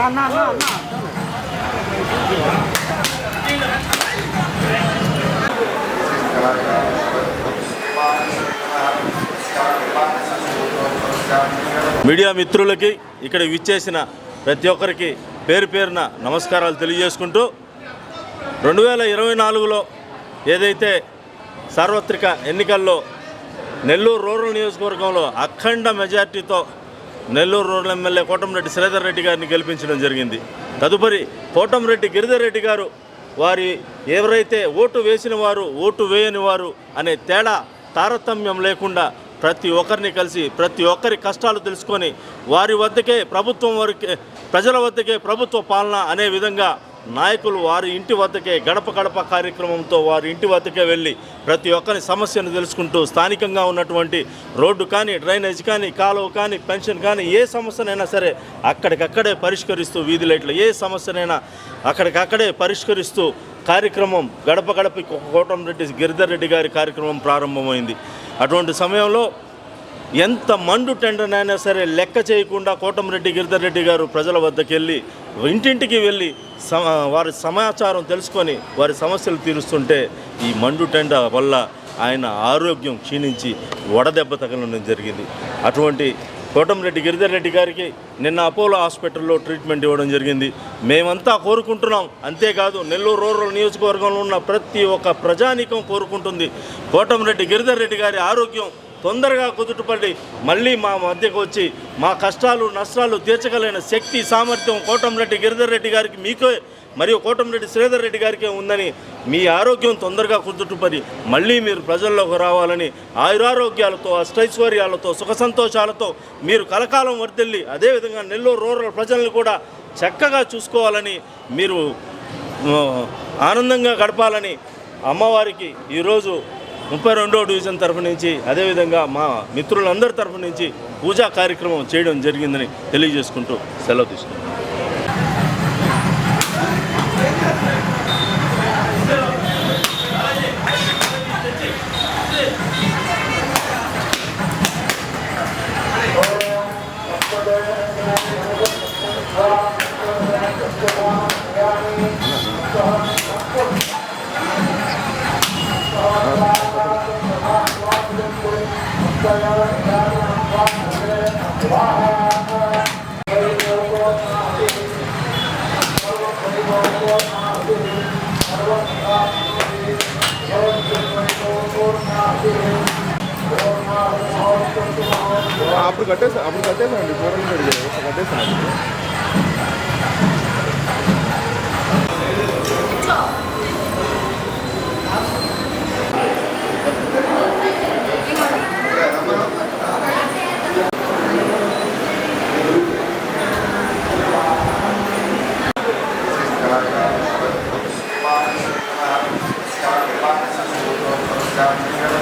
అన్న మీడియా మిత్రులకి ఇక్కడ విచ్చేసిన ప్రతి ఒక్కరికి పేరు పేరున నమస్కారాలు తెలియజేసుకుంటూ రెండు వేల ఇరవై నాలుగులో ఏదైతే సార్వత్రిక ఎన్నికల్లో నెల్లూరు రూరల్ నియోజకవర్గంలో అఖండ మెజార్టీతో నెల్లూరు రూరల్ ఎమ్మెల్యే కోటంరెడ్డి శ్రీధర్ రెడ్డి గారిని గెలిపించడం జరిగింది. తదుపరి కోటంరెడ్డి గిరిధర్ రెడ్డి గారు వారి ఎవరైతే ఓటు వేసిన వారు ఓటు వేయని వారు అనే తేడా తారతమ్యం లేకుండా ప్రతి ఒక్కరిని కలిసి ప్రతి ఒక్కరి కష్టాలు తెలుసుకొని వారి వద్దకే ప్రభుత్వం వారికి ప్రజల వద్దకే ప్రభుత్వ పాలన అనే విధంగా నాయకులు వారి ఇంటి వద్దకే గడప గడప కార్యక్రమంతో వారి ఇంటి వద్దకే వెళ్ళి ప్రతి ఒక్కరి సమస్యను తెలుసుకుంటూ స్థానికంగా ఉన్నటువంటి రోడ్డు కానీ డ్రైనేజ్ కానీ కాలువ కానీ పెన్షన్ కానీ ఏ సమస్యనైనా సరే అక్కడికక్కడే పరిష్కరిస్తూ వీధి లైట్లు ఏ సమస్యనైనా అక్కడికక్కడే పరిష్కరిస్తూ కార్యక్రమం గడప గడప కోటంరెడ్డి గిరిధర్ రెడ్డి గారి కార్యక్రమం ప్రారంభమైంది. అటువంటి సమయంలో ఎంత మండు టెండర్నైనా సరే లెక్క చేయకుండా కోటమిరెడ్డి గిరిధర్ రెడ్డి గారు ప్రజల వద్దకు వెళ్ళి ఇంటింటికి వెళ్ళి వారి సమాచారం తెలుసుకొని వారి సమస్యలు తీరుస్తుంటే ఈ మండు టెండ వల్ల ఆయన ఆరోగ్యం క్షీణించి వడదెబ్బ తగలడం జరిగింది. అటువంటి కోటమిరెడ్డి గిరిధర్ రెడ్డి గారికి నిన్న అపోలో హాస్పిటల్లో ట్రీట్మెంట్ ఇవ్వడం జరిగింది. మేమంతా కోరుకుంటున్నాం. అంతేకాదు నెల్లూరు రూరల్ నియోజకవర్గంలో ఉన్న ప్రతి ఒక్క ప్రజానీకం కోరుకుంటుంది. కోటమిరెడ్డి గిరిధర్ రెడ్డి గారి ఆరోగ్యం తొందరగా కుదుటపడి మళ్ళీ మా మధ్యకు వచ్చి మా కష్టాలు నష్టాలు తీర్చగలిగిన శక్తి సామర్థ్యం కోటంరెడ్డి గిరిధర్ రెడ్డి గారికి మీకే మరియు కోటంరెడ్డి శ్రీధర్ రెడ్డి గారికే ఉందని మీ ఆరోగ్యం తొందరగా కుదుటపడి మళ్ళీ మీరు ప్రజల్లోకి రావాలని ఆయురారోగ్యాలతో అష్టైశ్వర్యాలతో సుఖ సంతోషాలతో మీరు కలకాలం వర్దిల్లి అదేవిధంగా నెల్లూరు రూరల్ ప్రజల్ని కూడా చక్కగా చూసుకోవాలని మీరు ఆనందంగా గడపాలని అమ్మవారికి ఈరోజు ముప్పై రెండో డివిజన్ తరఫు నుంచి అదేవిధంగా మా మిత్రులందరి తరఫు నుంచి పూజా కార్యక్రమం చేయడం జరిగిందని తెలియజేసుకుంటూ సెలవు తీసుకుంటాం అప్పుడు కట్టేసా అప్పుడు కట్టేసానండి ఫోర్ హండ్రెడ్ కట్టేసాను stuff.